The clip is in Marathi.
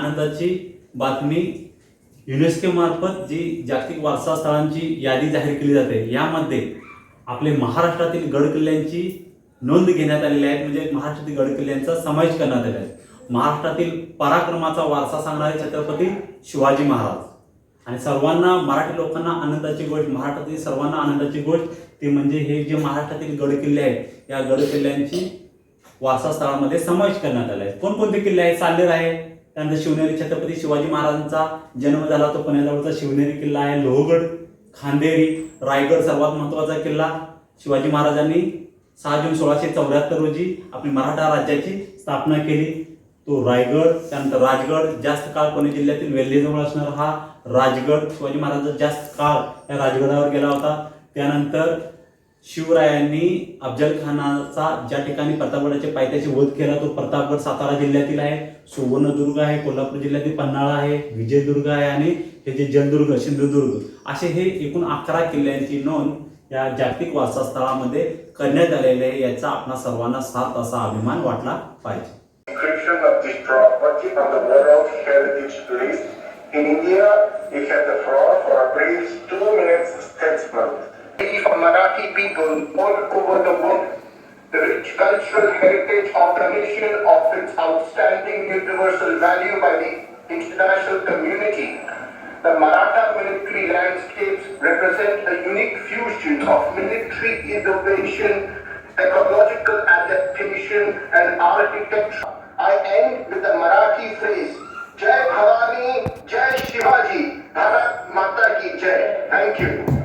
आनंदाची बातमी युनेस्कोमार्फत जी जागतिक वारसा स्थळांची यादी जाहीर केली जाते यामध्ये आपले महाराष्ट्रातील गडकिल्ल्यांची नोंद घेण्यात आलेली आहे. म्हणजे महाराष्ट्रातील गडकिल्ल्यांचा समावेश करण्यात आलेला आहे. महाराष्ट्रातील पराक्रमाचा वारसा सांगणारे छत्रपती शिवाजी महाराज. आणि सर्वांना मराठी लोकांना आनंदाची गोष्ट महाराष्ट्रातील सर्वांना आनंदाची गोष्ट ती म्हणजे हे जे महाराष्ट्रातील गडकिल्ले आहेत या गडकिल्ल्यांची वारसा स्थळामध्ये समावेश करण्यात आला आहे. कोणकोणते किल्ले आहेत? चालेर आहे. त्यानंतर शिवनेरी छत्रपती शिवाजी महाराजांचा जन्म झाला तो पुण्याजवळचा शिवनेरी किल्ला आहे. लोहगड खांदेरी रायगड सर्वात महत्त्वाचा किल्ला. शिवाजी महाराजांनी सहा जून सोळाशे चौऱ्याहत्तर रोजी आपली मराठा राज्याची स्थापना केली. तो रायगड त्यानंतर राजगड जास्त काळ पुणे जिल्ह्यातील वेल्हेजवळ असणारा हा राजगड शिवाजी महाराज जास्त काळ या राजगडावर गेला होता. त्यानंतर शिवरायांनी अफजल खानाचा ज्या ठिकाणी प्रतापगडाच्या पायथ्याशी वध केला तो प्रतापगड सातारा जिल्ह्यातील आहे सुवर्णदुर्ग आहे कोल्हापूर जिल्ह्यातील पन्हाळा आहे विजयदुर्ग आहे आणि हे जे जलदुर्ग सिंधुदुर्ग असे हे एकूण अकरा किल्ल्यांची नोंद या जागतिक वारसा स्थळामध्ये करण्यात आलेले आहे याचा आपणा सर्वांना साथ असा अभिमान वाटला पाहिजे of this property on the World Heritage List. In India, we have the people all over the world, the rich cultural heritage of the nation of its outstanding universal value by the international community. The Maratha military landscapes represent a unique fusion of military innovation, ecological adaptation, and architecture. I end with the Marathi phrase, Jai Bhavani, Jai Shivaji, Bharat Mata Ki Jai. Thank you.